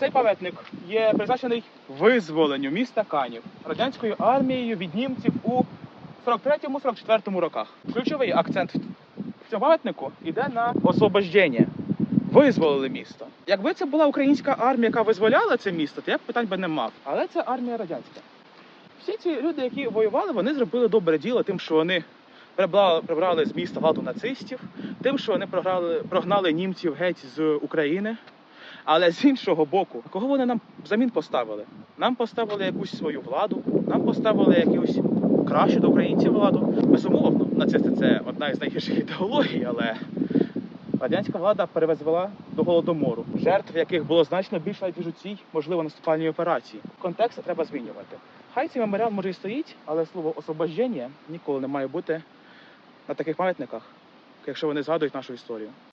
Цей пам'ятник є призначений визволенню міста Канів радянською армією від німців у 43-44 роках. Ключовий акцент в цьому пам'ятнику йде на освобождення. Визволили місто. Якби це була українська армія, яка визволяла це місто, то я б питань би не мав. Але це армія радянська. Всі ці люди, які воювали, вони зробили добре діло тим, що вони прибрали, з міста владу нацистів, тим, що вони програли, прогнали німців геть з України. Але з іншого боку, кого вони нам взамін поставили? Нам поставили якусь свою владу, нам поставили якусь кращу до українців владу. Безумовно, нацисти це одна із найгірших ідеологій, але радянська влада перевезвела до голодомору, жертв яких було значно більше ніж у цій, можливо, наступальній операції. Контекст треба змінювати. Хай цей меморіал може і стоїть, але слово освобождення ніколи не має бути на таких пам'ятниках, якщо вони згадують нашу історію.